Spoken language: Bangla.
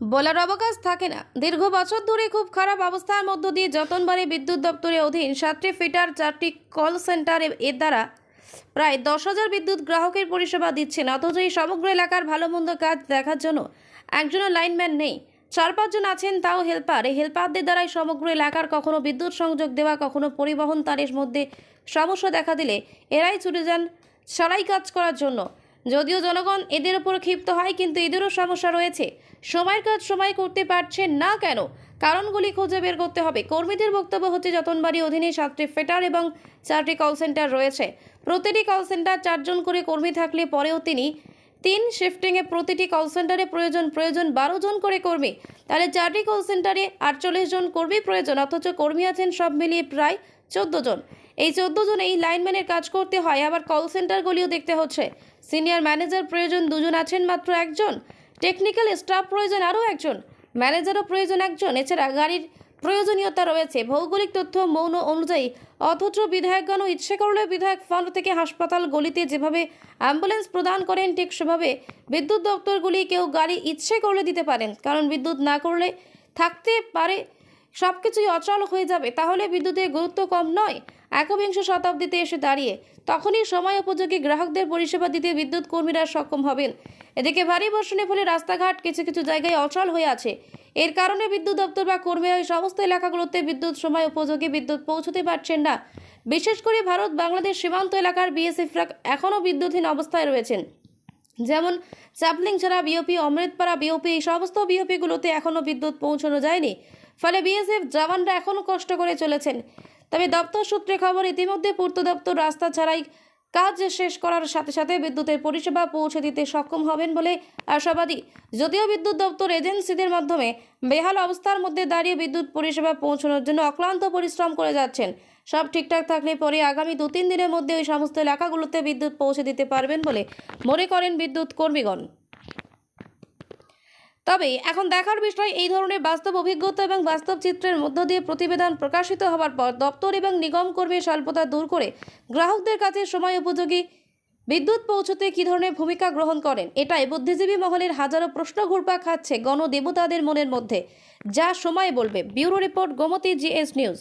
বলার অবকাশ থাকে না। দীর্ঘ বছর ধরে খুব খারাপ অবস্থার মধ্য দিয়ে যতনবাড়ি বিদ্যুৎ দপ্তরের অধীন সাতটি ফিটার, চারটি কল সেন্টার এর দ্বারা প্রায় দশ হাজার বিদ্যুৎ গ্রাহকের পরিষেবা দিচ্ছেন। অথচ এই সমগ্র এলাকার ভালো মন্দ কাজ দেখার জন্য একজনও লাইনম্যান নেই। চার পাঁচজন আছেন, তাও হেল্পার। এই হেল্পারদের দ্বারাই সমগ্র এলাকার কখনো বিদ্যুৎ সংযোগ দেওয়া, কখনো পরিবহন তারের মধ্যে সমস্যা দেখা দিলে এরাই ছুটে যান সারাই কাজ করার জন্য। যদিও জনগণ এদের উপর ক্ষিপ্ত হয়, কিন্তু এদেরও সমস্যা রয়েছে। সময়ের কাজ সময় করতে পারছে না কেন? কারণগুলি খুঁজে বের করতে হবে। কর্মীদের বক্তব্য হচ্ছে যতনবাড়ি অধীনে সাতটি ফেটার এবং চারটি কল সেন্টার রয়েছে। প্রতিটি কল সেন্টার চারজন করে কর্মী থাকলে পরেও তিনি তিন শিফটিংয়ে প্রতিটি কল সেন্টারে প্রয়োজন প্রয়োজন বারো জন করে কর্মী। তাহলে চারটি কল সেন্টারে আটচল্লিশ জন কর্মী প্রয়োজন, অথচ কর্মী আছেন সব মিলিয়ে প্রায় চোদ্দ জন। এই চোদ্দ জন এই লাইনম্যানের কাজ করতে হয়, আবার কল সেন্টারগুলিও দেখতে হচ্ছে। সিনিয়র ম্যানেজার প্রয়োজন দুজন আছেন মাত্র একজন, টেকনিক্যাল স্টাফ প্রয়োজন আরও একজন, ম্যানেজারও প্রয়োজন একজন, এছাড়া গাড়ির প্রয়োজনীয়তা রয়েছে। ভৌগোলিক তথ্য মৌন অনুযায়ী, অথচ বিধায়কগণও ইচ্ছে করলে বিধায়ক ফান্ড থেকে হাসপাতাল গলিতে যেভাবে অ্যাম্বুলেন্স প্রদান করেন, ঠিক সেভাবে বিদ্যুৎ দপ্তরগুলি কেউ গাড়ি ইচ্ছে করলে দিতে পারেন। কারণ বিদ্যুৎ না করলে থাকতে পারে সব কিছুই অচল হয়ে যাবে, তাহলে বিদ্যুতের গুরুত্ব কম নয়। একবিংশ শতাব্দীতে এসে দাঁড়িয়ে তখনই সময় উপযোগী গ্রাহকদের পরিষেবা দিতে বিদ্যুৎ কর্মীরা সক্ষম হবেন। এদিকে ভারী বর্ষণের ফলে রাস্তাঘাট কিছু কিছু জায়গায় অচল হয়ে আছে। এর কারণে বিদ্যুৎ দপ্তর বা কর্মীরা ওই সমস্ত এলাকাগুলোতে বিদ্যুৎ সময় উপযোগী বিদ্যুৎ পৌঁছতে পারছেন না। বিশেষ করে ভারত বাংলাদেশ সীমান্ত এলাকার বিএসএফরা এখনও বিদ্যুৎহীন অবস্থায় রয়েছেন। যেমন চাপলিং ছাড়া বিওপি, অমৃতপাড়া বিওপি, এই সমস্ত বিওপিগুলোতে এখনও বিদ্যুৎ পৌঁছানো যায়নি। ফলে বিএসএফ জওয়ানরা এখনও কষ্ট করে চলেছেন। তবে দপ্তর সূত্রে খবর, ইতিমধ্যে পূর্ত দপ্তর রাস্তা ছাড়াই কাজ শেষ করার সাথে সাথে বিদ্যুতের পরিষেবা পৌঁছে দিতে সক্ষম হবেন বলে আশাবাদী। যদিও বিদ্যুৎ দপ্তর এজেন্সিদের মাধ্যমে বেহাল অবস্থার মধ্যে দাঁড়িয়ে বিদ্যুৎ পরিষেবা পৌঁছানোর জন্য অক্লান্ত পরিশ্রম করে যাচ্ছেন সব ঠিকঠাক থাকলে পরে আগামী দু তিন দিনের মধ্যে ওই সমস্ত এলাকাগুলোতে বিদ্যুৎ পৌঁছে দিতে পারবেন বলে মনে করেন বিদ্যুৎ কর্মীগণ। তবে এখন দেখার বিষয় এই ধরনের বাস্তব অভিজ্ঞতা এবং বাস্তব চিত্রের মধ্য দিয়ে প্রতিবেদন প্রকাশিত হওয়ার পর দপ্তর এবং নিগম কর্মীর স্বল্পতা দূর করে গ্রাহকদের কাছে সময় উপযোগী বিদ্যুৎ পৌঁছতে কী ধরনের ভূমিকা গ্রহণ করেন? এটাই বুদ্ধিজীবী মহলের হাজারো প্রশ্ন ঘুরপা খাচ্ছে গণদেবতাদের মনের মধ্যে। যা সময় বলবে। Bureau report Gomati GS news.